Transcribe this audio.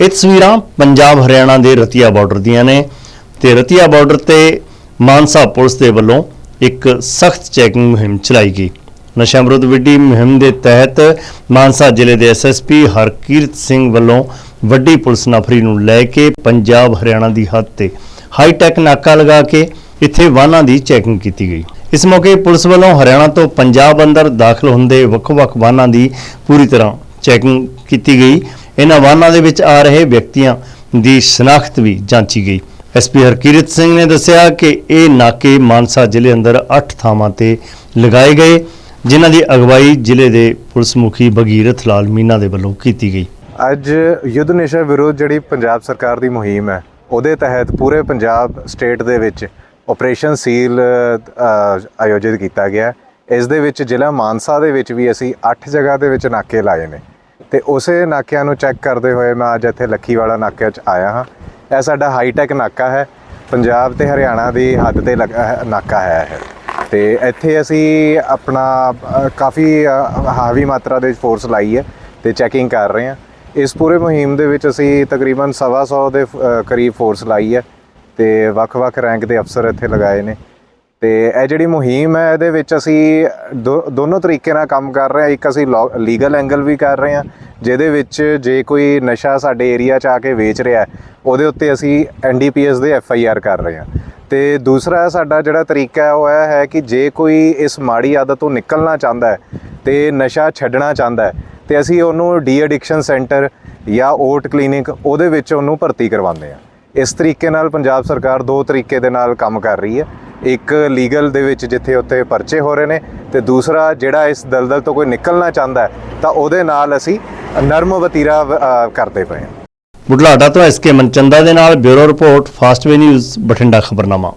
ਇਹ ਤਸਵੀਰਾਂ ਪੰਜਾਬ ਹਰਿਆਣਾ ਦੇ ਰਤੀਆ ਬਾਰਡਰ ਦੀਆਂ ਨੇ ਤੇ ਰਤੀਆ ਬਾਰਡਰ ਤੇ ਮਾਨਸਾ ਪੁਲਿਸ ਦੇ ਵੱਲੋਂ ਇੱਕ ਸਖਤ ਚੈਕਿੰਗ ਮੁਹਿੰਮ ਚਲਾਈ ਗਈ। ਨਸ਼ਾ ਵਿਰੁੱਧ ਵਿੱਢੀ ਮੁਹਿੰਮ ਦੇ ਤਹਿਤ ਮਾਨਸਾ ਜ਼ਿਲ੍ਹੇ ਦੇ ਐਸਐਸਪੀ ਹਰਕੀਰਤ ਸਿੰਘ ਵੱਲੋਂ ਵੱਡੀ ਪੁਲਿਸ ਨਫਰੀ ਨੂੰ ਲੈ ਕੇ ਪੰਜਾਬ ਹਰਿਆਣਾ ਦੀ ਹੱਦ ਤੇ ਹਾਈ ਟੈਕ ਨਾਕਾ ਲਗਾ ਕੇ ਇੱਥੇ ਵਾਹਨਾਂ ਦੀ ਚੈਕਿੰਗ ਕੀਤੀ ਗਈ। ਇਸ ਮੌਕੇ ਪੁਲਿਸ ਵੱਲੋਂ ਹਰਿਆਣਾ ਤੋਂ ਪੰਜਾਬ ਅੰਦਰ ਦਾਖਲ ਹੁੰਦੇ ਵੱਖ-ਵੱਖ ਵਾਹਨਾਂ ਦੀ ਪੂਰੀ ਤਰ੍ਹਾਂ ਚੈਕਿੰਗ ਕੀਤੀ ਗਈ। ਇਹਨਾਂ ਵਾਹਨਾਂ ਦੇ ਵਿੱਚ ਆ ਰਹੇ ਵਿਅਕਤੀਆਂ ਦੀ ਸ਼ਨਾਖਤ ਵੀ ਜਾਂਚੀ ਗਈ। ਐਸਪੀ ਹਰਕੀਰਤ ਸਿੰਘ ਨੇ ਦੱਸਿਆ ਕਿ ਇਹ ਨਾਕੇ ਮਾਨਸਾ ਜ਼ਿਲ੍ਹੇ ਅੰਦਰ 8 ਥਾਵਾਂ ਤੇ ਲਗਾਏ ਗਏ, ਜਿਨ੍ਹਾਂ ਦੀ ਅਗਵਾਈ ਜ਼ਿਲ੍ਹੇ ਦੇ ਪੁਲਿਸ ਮੁਖੀ ਭਗੀਰਥ ਲਾਲ ਮੀਨਾ ਦੇ ਵੱਲੋਂ ਕੀਤੀ ਗਈ। ਅੱਜ ਯੁੱਧ ਨਸ਼ਾ ਵਿਰੋਧ ਜਿਹੜੀ ਪੰਜਾਬ ਸਰਕਾਰ ਦੀ ਮੁਹਿੰਮ ਹੈ, ਉਹਦੇ ਤਹਿਤ ਪੂਰੇ ਪੰਜਾਬ ਸਟੇਟ ਦੇ ਵਿੱਚ ਆਪਰੇਸ਼ਨ ਸੀਲ ਆਯੋਜਿਤ ਕੀਤਾ ਗਿਆ। ਇਸ ਦੇ ਵਿੱਚ ਜ਼ਿਲ੍ਹਾ ਮਾਨਸਾ ਦੇ ਵਿੱਚ ਵੀ ਅਸੀਂ 8 ਜਗ੍ਹਾ ਦੇ ਵਿੱਚ ਨਾਕੇ ਲਾਏ ਨੇ। ਤੇ ਉਸੇ ਨਾਕਿਆਂ ਨੂੰ ਚੈੱਕ ਕਰਦੇ ਹੋਏ ਮੈਂ ਅੱਜ ਇੱਥੇ ਲੱਖੀਵਾਲਾ ਨਾਕੇ 'ਚ ਆਇਆ ਹਾਂ। ਇਹ ਸਾਡਾ ਹਾਈਟੈਕ ਨਾਕਾ ਹੈ। ਪੰਜਾਬ ਤੇ ਹਰਿਆਣਾ ਦੀ ਹੱਦ ਤੇ ਲੱਗਾ ਨਾਕਾ ਹੈ ਇਹ। ਤੇ ਇੱਥੇ ਅਸੀਂ ਆਪਣਾ ਕਾਫੀ ਹਾਵੀ ਮਾਤਰਾ ਦੇ ਫੋਰਸ ਲਾਈ ਹੈ ਤੇ ਚੈਕਿੰਗ ਕਰ ਰਹੇ ਹਾਂ। ਇਸ ਪੂਰੇ ਮੁਹਿੰਮ ਦੇ ਵਿੱਚ ਅਸੀਂ ਤਕਰੀਬਨ ਸਵਾ ਸੌ ਦੇ ਕਰੀਬ ਫੋਰਸ ਲਾਈ ਹੈ ਤੇ ਵੱਖ-ਵੱਖ ਰੈਂਕ ਦੇ ਅਫਸਰ ਇੱਥੇ ਲਗਾਏ ਨੇ। ਤੇ ਇਹ ਜਿਹੜੀ ਮੁਹਿੰਮ ਹੈ, ਇਹਦੇ ਵਿੱਚ ਅਸੀਂ ਦੋ- ਦੋਨੋਂ ਤਰੀਕੇ ਨਾਲ ਕੰਮ ਕਰ ਰਹੇ ਹਾਂ। ਇੱਕ ਅਸੀਂ ਲੀਗਲ ਐਂਗਲ ਵੀ ਕਰ ਰਹੇ ਹਾਂ, ਜਿਹਦੇ ਵਿੱਚ ਜੇ ਕੋਈ ਨਸ਼ਾ ਸਾਡੇ ਏਰੀਆ 'ਚ ਆ ਕੇ ਵੇਚ ਰਿਹਾ ਹੈ, ਉਹਦੇ ਉੱਤੇ ਅਸੀਂ ਐਨਡੀਪੀਐਸ ਦੇ ਐਫ ਆਈ ਆਰ ਕਰ ਰਹੇ ਹਾਂ। ਤੇ ਦੂਸਰਾ ਸਾਡਾ ਜਿਹੜਾ ਤਰੀਕਾ ਹੈ, ਉਹ ਇਹ ਹੈ ਕਿ ਜੇ ਕੋਈ ਇਸ ਮਾੜੀ ਆਦਤ ਤੋਂ ਨਿਕਲਣਾ ਚਾਹੁੰਦਾ ਹੈ ਤੇ ਨਸ਼ਾ ਛੱਡਣਾ ਚਾਹੁੰਦਾ ਹੈ, ਤੇ ਅਸੀਂ ਉਹਨੂੰ ਡੀ ਐਡਿਕਸ਼ਨ ਸੈਂਟਰ ਜਾਂ ਓਟ ਕਲੀਨਿਕ ਉਹਦੇ ਵਿੱਚ ਉਹਨੂੰ ਭਰਤੀ ਕਰਵਾਉਂਦੇ ਹਾਂ। ਇਸ ਤਰੀਕੇ ਨਾਲ ਪੰਜਾਬ ਸਰਕਾਰ ਦੋ ਤਰੀਕੇ ਦੇ ਨਾਲ ਕੰਮ ਕਰ ਰਹੀ ਹੈ। ਇੱਕ ਲੀਗਲ ਦੇ ਵਿੱਚ ਜਿੱਥੇ ਉੱਥੇ ਪਰਚੇ ਹੋ ਰਹੇ ਨੇ ਤੇ ਦੂਸਰਾ ਜਿਹੜਾ ਇਸ ਦਲਦਲ ਤੋਂ ਕੋਈ ਨਿਕਲਣਾ ਚਾਹੁੰਦਾ ਤਾਂ ਉਹਦੇ ਨਾਲ ਅਸੀਂ ਨਰਮ ਵਤੀਰਾ ਕਰਦੇ ਪਏ ਹਾਂ। ਬੁਢਲਾਡਾ ਤੋਂ ਐਸਕੇ ਮਨਚੰਦਾ ਦੇ ਨਾਲ bureau report, Fastway news, Bathinda ਖਬਰਨਾਮਾ।